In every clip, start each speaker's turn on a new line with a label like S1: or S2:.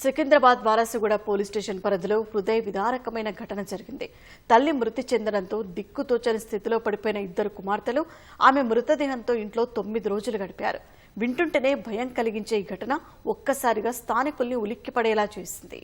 S1: Secunderabad Warasiguda police station పరిధిలో హృదయ విదారకమైన ఘటన జరిగింది. తల్లి మృతి చెందడంతో దిక్కుతోచని స్థితిలో పడిపోయిన ఇద్దరు కుమార్తెలు ఆమె మృతదేహంతో ఇంట్లో తొమ్మిది రోజులు గడిపారు. వింటుంటేనే భయం కలిగించే ఈ ఘటన ఒక్కసారిగా స్థానికుల్ని ఉలిక్కిపడేలా చేసింది.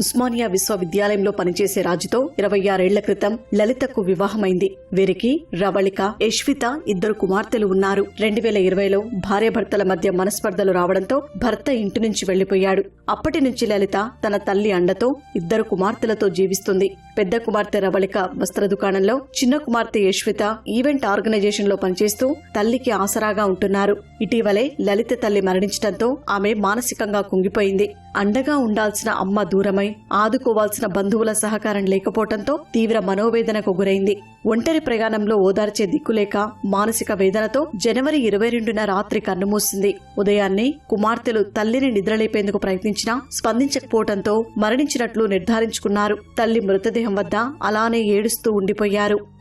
S1: ఉస్మానియా విశ్వవిద్యాలయంలో పనిచేసే రాజుతో ఇరవై ఆరేళ్ళ క్రితం లలితకు వివాహమైంది. వీరికి రవళిక యశ్విత ఇద్దరు కుమార్తెలు ఉన్నారు. రెండు వేల ఇరవైలో భార్యాభర్తల మధ్య మనస్పర్ధలు రావడంతో భర్త ఇంటి నుంచి వెళ్ళిపోయాడు అప్పటి నుంచి లలిత తన తల్లి అండతో ఇద్దరు కుమార్తెలతో జీవిస్తుంది. పెద్ద కుమార్తె రవళిక వస్త్ర దుకాణంలో చిన్న కుమార్తె యశ్విత ఈవెంట్ ఆర్గనైజేషన్లో పనిచేస్తూ తల్లికి ఆసరాగా ఉంటున్నారు. ఇటీవలే లలిత తల్లి మరణించడంతో ఆమె మానసికంగా కుంగిపోయింది. అండగా ఉండాల్సిన అమ్మ దూరమై ఆదుకోవాల్సిన బంధువుల సహకారం లేకపోవటంతో తీవ్ర మనోవేదనకు గురైంది. ఒంటరి ప్రయాణంలో ఓదార్చే దిక్కులేక మానసిక వేదనతో జనవరి ఇరవై రెండున రాత్రి కన్నుమూసింది. ఉదయాన్నే కుమార్తెలు తల్లిని నిద్రలేపేందుకు ప్రయత్నించినా స్పందించకపోవటంతో మరణించినట్లు నిర్ధారించుకున్నారు. తల్లి మృతదేహం వద్ద అలానే ఏడుస్తూ ఉండిపోయారు.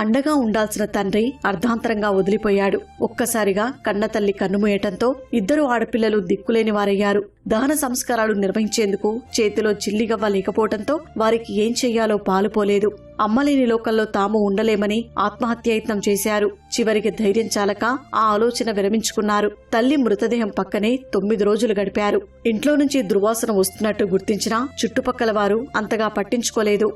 S1: అండగా ఉండాల్సిన తండ్రి అర్ధాంతరంగా వదిలిపోయాడు. ఒక్కసారిగా కన్నతల్లి కన్నుమూయటంతో ఇద్దరు ఆడపిల్లలు దిక్కులేని వారయ్యారు. దహన సంస్కారాలు నిర్వహించేందుకు చేతిలో చిల్లిగవ్వ లేకపోవడంతో వారికి ఏం చెయ్యాలో పాలుపోలేదు అమ్మలేని లోకంలో తాము ఉండలేమని ఆత్మహత్యయత్నం చేశారు. చివరికి ధైర్యం చాలక ఆ ఆలోచన విరమించుకున్నారు. తల్లి మృతదేహం పక్కనే తొమ్మిది రోజులు గడిపారు. ఇంట్లో నుంచి దుర్వాసన వస్తున్నట్టు గుర్తించినా చుట్టుపక్కల వారు అంతగా పట్టించుకోలేదు.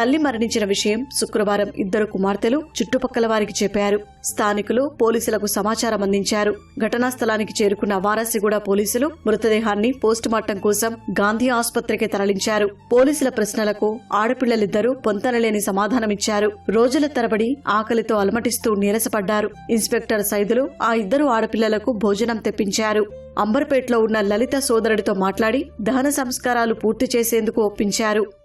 S1: తల్లి మరణించిన విషయం శుక్రవారం ఇద్దరు కుమార్తెలు చుట్టుపక్కల వారికి చెప్పారు. స్థానికులు పోలీసులకు సమాచారం అందించారు. ఘటనా స్థలానికి చేరుకున్న వారాసిగూడ పోలీసులు మృతదేహాన్ని పోస్టుమార్టం కోసం గాంధీ ఆసుపత్రికి తరలించారు. పోలీసుల ప్రశ్నలకు ఆడపిల్లలిద్దరూ పొంతనలేని సమాధానమిచ్చారు. రోజుల తరబడి ఆకలితో అలమటిస్తూ నీరసపడ్డారు. ఇన్స్పెక్టర్ సైదులు ఆ ఇద్దరు ఆడపిల్లలకు భోజనం తెప్పించారు. అంబర్పేటలో ఉన్న లలిత సోదరుడితో మాట్లాడి దహన సంస్కారాలు పూర్తి చేసేందుకు ఒప్పించారు.